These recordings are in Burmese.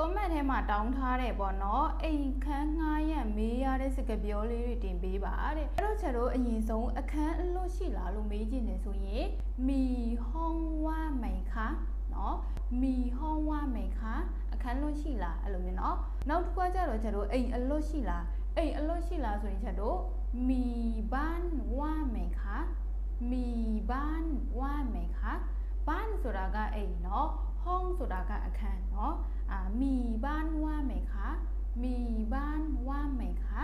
comment ထဲမှာတောင်းထားတယ်ပေါ့နော်အိမ်ခန်းငှားရံမေးရတဲ့စကားပြောလေးတွေတင်ပေးပါတဲ့အဲ့တော့ချက်တို့အရင်ဆုံးအခန်းအလွတ်ရှိလားလို့မေးကြည့်နေဆိုရင်မီဟောင်းဝမိန်ခါနော်မီဟောင်းဝမိန်ခါအခန်းလွတ်ရှိလားအဲ့လိုမျိုးနော်နောက်တစ်ခုကကြတော့ချက်တို့အိမ်အလွတ်ရှိလားအိမ်အလွတ်ရှိလားဆိုရင်ချက်တို့မီဘန်ဝမိန်ခါမီဘန်ဝမိန်ခါဘန်ဆိုတာကအိမ်နော် ဟောင်းဆိုတာကအခန်းနော် อ่ามีบ้านว่าไหมคะมีบ้านว่าไหมคะ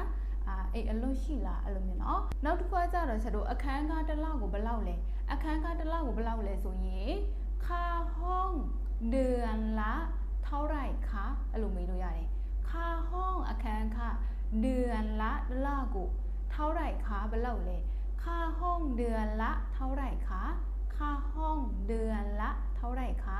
အာအိမ်အလွတ်ရှိလားအဲ့လိုမျိုးเนาะနောက်တစ်ခုကကြတော့ချက်တို့အခန်းကားတစ်လောက်ကိုဘယ်လောက်လဲအခန်းကားတစ်လောက်ကိုဘယ်လောက်လဲဆိုရင်ค่าห้องเดือนละเท่าไหร่คะအဲ့လိုမေးလို့ရတယ်ค่าห้องအခန်းခเดือนละတစ်လကိုเท่าไหร่คะဘယ်လောက်လဲค่าห้องเดือนละเท่าไหร่คะค่าห้องเดือนละเท่าไหร่คะ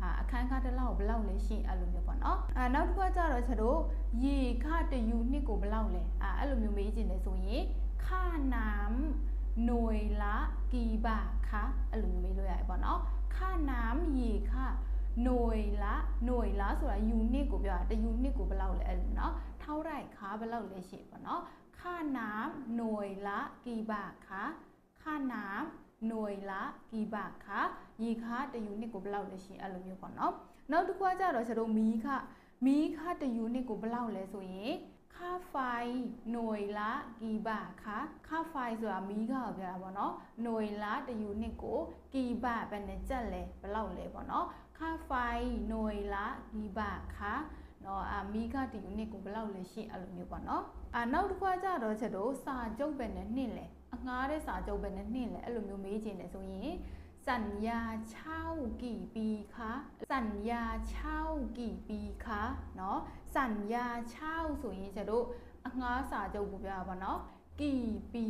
အာအခန်းကားတစ်လောက်ဘယ်လောက်လဲရှိအဲ့လိုမျိုးပေါ့နော်အာနောက်တစ်ခုကကြတော့ချက်တို့ရေခတယူနှစ်ကိုဘယ်လောက်လဲအာအဲ့လိုမျိုးမေးချင်တယ်ဆိုရင်ခနမ်หน่วยละกี่บาทคะအဲ့လိုမျိုးမေးလို့ရတယ်ပေါ့နော်ခနမ်ရေခหน่วยละหน่วยละဆိုတာ unit ကိုပြောတာတ unit ကိုဘယ်လောက်လဲအဲ့လိုနော်เท่าไหร่คะဘယ်လောက်လဲရှိပေါ့နော်ခနမ်หน่วยละกี่บาทคะခနမ်หน่ว နွေလာဂီဘခါရီခါတယူနစ်ကိုဘယ်လောက်လဲရှင်အဲ့လိုမျိုးပေါ့နော်နောက်တစ်ခုကကြတော့ကျွန်တော်မီခမီခတယူနစ်ကိုဘယ်လောက်လဲဆိုရင်ခါဖိုင်နွေလာဂီဘခါခါဖိုင်ဆိုတာမီခကိုပြောတာပေါ့နော်နွေလာတယူနစ်ကိုဂီဘဘယ်နဲ့ကြက်လဲဘယ်လောက်လဲပေါ့နော်ခါဖိုင်နွေလာဂီဘခါနော်အမီကဒီ unit ကိုဘယ်လောက်လဲရှင်းအဲ့လိုမျိုးပေါ့နော်အနောက်တစ်ခါကျတော့ချက်တို့စာကျုပ်ပဲနဲ့နှစ်လဲ အငှားတဲ့စာကြုတ်ပဲနဲ့နှင့်လဲအဲ့လိုမျိုးမေးချင်တယ်ဆိုရင်สัญญาเช่ากี่ปีคะสัญญาเช่ากี่ปีคะเนาะสัญญาเช่าဆိုရင်ကျတို့အငှားစာချုပ်ကိုပြောတာပါเนาะกี่ปี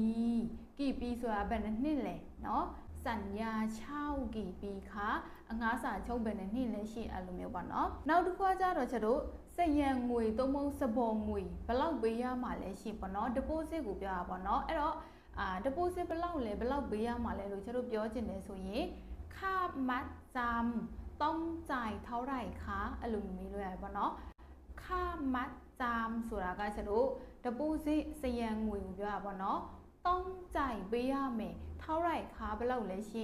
กี่ปีဆိုတာဘယ်နှစ်လဲเนาะสัญญาเช่ากี่ปีคะအငှားစာချုပ်ဘယ်နှစ်လဲရှိအဲ့လိုမျိုးပါเนาะနောက်တစ်ခုကကြတော့ကျတို့စရံငွေသုံးပုံစပေါ်ငွေဘယ်လောက်ပေးရမှာလဲရှိပေါ့เนาะ deposit ကိုပြောတာပေါ့เนาะအဲ့တော့ အာ deposit ဘယ်လောက်လဲဘယ်လောက်ပေးရမှာလဲလို့ကျတို့ပြောချင်တယ်ဆိုရင်ค่ามัดจำต้องจ่ายเท่าไหร่คะအဲ့လိုမျိုးလို့ရတယ်ပေါ့နော်ค่ามัดจำဆိုတာကကျတော့ deposit စရံငွေကိုပြောတာပေါ့နော်ต้องจ่ายပေးရမယ်เท่าไหร่คะဘယ်လောက်လဲရှိ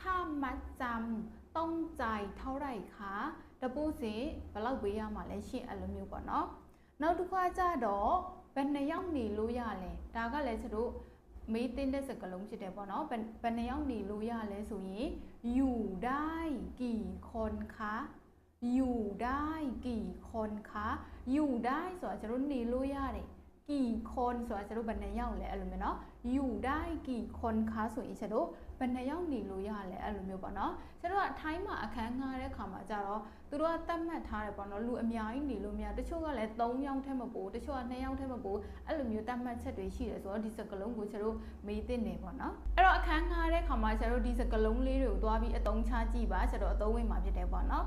ค่ามัดจำต้องจ่ายเท่าไหร่คะ deposit ဘယ်လောက်ပေးရမှာလဲရှိအဲ့လိုမျိုးပေါ့နော်နောက်တစ်ခါကျတော့ဘယ်နှစ်ယောက်နေလို့ရလဲဒါကလည်းကျတော့ မေးတင်တဲ့စကားလုံးဖြစ်တယ်ပေါ့နော်ဘယ်ဘယ်နှစ်ယောက်နေလို့ရလဲဆိုရင်อยู่ได้กี่คนคะอยู่ได้กี่คนคะอยู่ได้ဆိုတာကျွန်တော်နေလို့ရတယ် กี่คนဆိုတာကျွန်တော်ဘယ်နှစ်ယောက်လဲအဲ့လိုမျိုးเนาะอยู่ได้กี่คนคะဆိုရင်ကျွန်တော်ဘယ်နှစ်ယောက်နေလို့ရလဲအဲ့လိုမျိုးပေါ့เนาะကျွန်တော်ကအထိုင်းမှာအခန်းငှားတဲ့ခါမှာကြတော့သူတို့ကတတ်မှတ်ထားတယ်ပေါ့เนาะလူအများကြီးနေလို့မရတချို့ကလည်း3ယောက်ထဲမပို့တချို့က2ယောက်ထဲမပို့အဲ့လိုမျိုးတတ်မှတ်ချက်တွေရှိတယ်ဆိုတော့ဒီစကလုံးကိုကျွန်တော်မေးသင့်တယ်ပေါ့เนาะအဲ့တော့အခန်းငှားတဲ့ခါမှာကျွန်တော်ဒီစကလုံးလေးတွေကိုသွားပြီးအသုံးချကြည့်ပါကျွန်တော်အသုံးဝင်မှာဖြစ်တယ်ပေါ့เนาะ